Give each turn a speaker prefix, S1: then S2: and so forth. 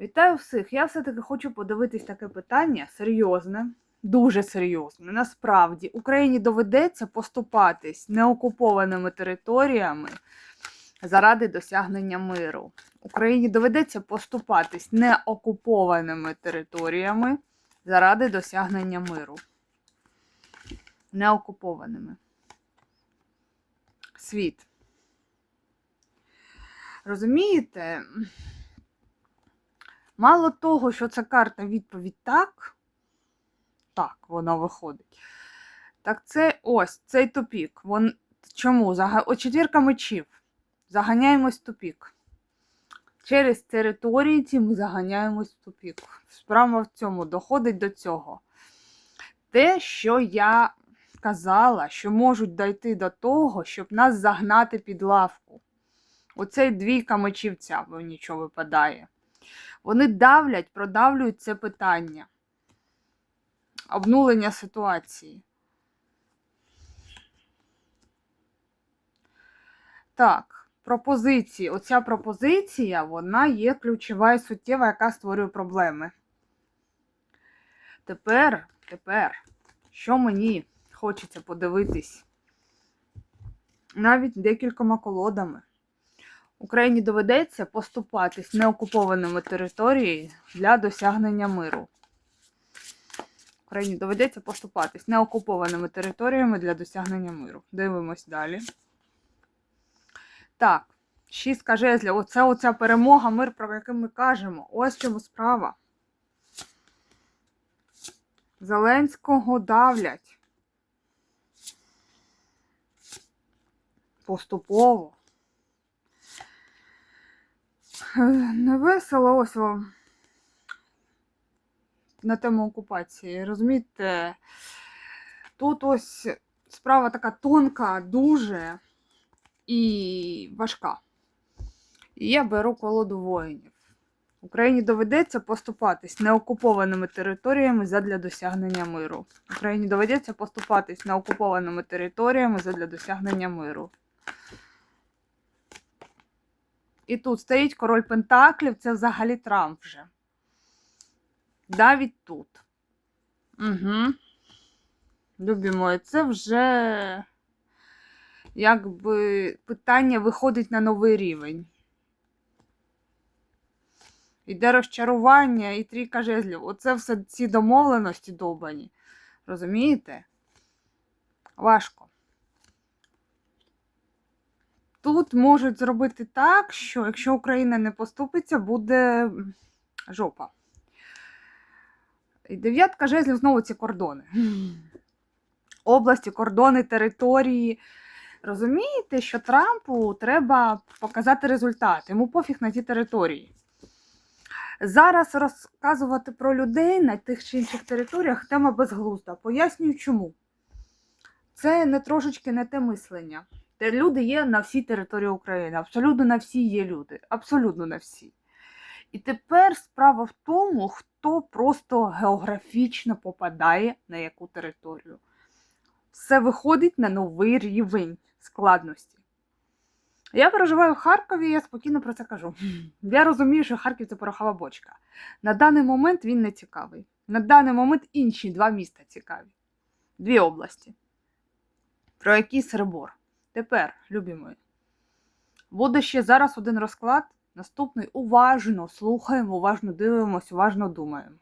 S1: Вітаю всіх! Я все-таки хочу подивитись таке питання серйозне, дуже серйозне. Насправді, Україні доведеться поступатись неокупованими територіями заради досягнення миру. Україні доведеться поступатись неокупованими територіями заради досягнення миру. Неокупованими. Світ. Розумієте? Мало того, що ця карта відповідь так, так, воно виходить. Так це ось цей тупік. Вон, чому? Зага... О, четвірка мечів. Заганяємось в тупік. Через території ці ми заганяємось в тупік. Справа в цьому доходить до цього. Те, що я казала, що можуть дійти до того, щоб нас загнати під лавку. Оцей двійка мечів ця нічого випадає. Вони давлять, продавлюють це питання. Обнулення ситуації. Так, пропозиції. Оця пропозиція, вона є ключова і суттєва, яка створює проблеми. Тепер, тепер, що мені хочеться подивитись? Навіть декількома колодами. Україні доведеться поступатись неокупованими територіями для досягнення миру. Україні доведеться поступатись неокупованими територіями для досягнення миру. Дивимось далі. Так, шістка жезлів. Оце оця перемога, мир, про який ми кажемо. Ось чому справа. Зеленського давлять. Поступово. Не весело ось на тему окупації. Розумієте, тут ось справа така тонка, дуже і важка. І я беру колоду воїнів. Україні доведеться поступатись неокупованими територіями задля досягнення миру. Україні доведеться поступатись неокупованими територіями задля досягнення миру. І тут стоїть король Пентаклів, це взагалі Трамп вже. Навіть тут. Угу. Любі мої, це вже якби питання виходить на новий рівень. Іде розчарування і трійка жезлів. Оце все ці домовленості довбані. Розумієте? Важко. Тут можуть зробити так, що якщо Україна не поступиться, буде жопа. І дев'ятка жезлів знову ці кордони. Області, кордони, території. Розумієте, що Трампу треба показати результат. Йому пофіг на ті території. Зараз розказувати про людей на тих чи інших територіях тема безглузда. Пояснюю чому. Це не трошечки не те мислення. Люди є на всій території України. Абсолютно на всі є люди. Абсолютно на всі. І тепер справа в тому, хто просто географічно попадає на яку територію. Все виходить на новий рівень складності. Я проживаю в Харкові, я спокійно про це кажу. Я розумію, що Харків це порохова бочка. На даний момент він не цікавий. На даний момент інші два міста цікаві. Дві області. Про які серебор. Тепер, любі мої, буде ще зараз один розклад. Наступний уважно слухаємо, уважно дивимося, уважно думаємо.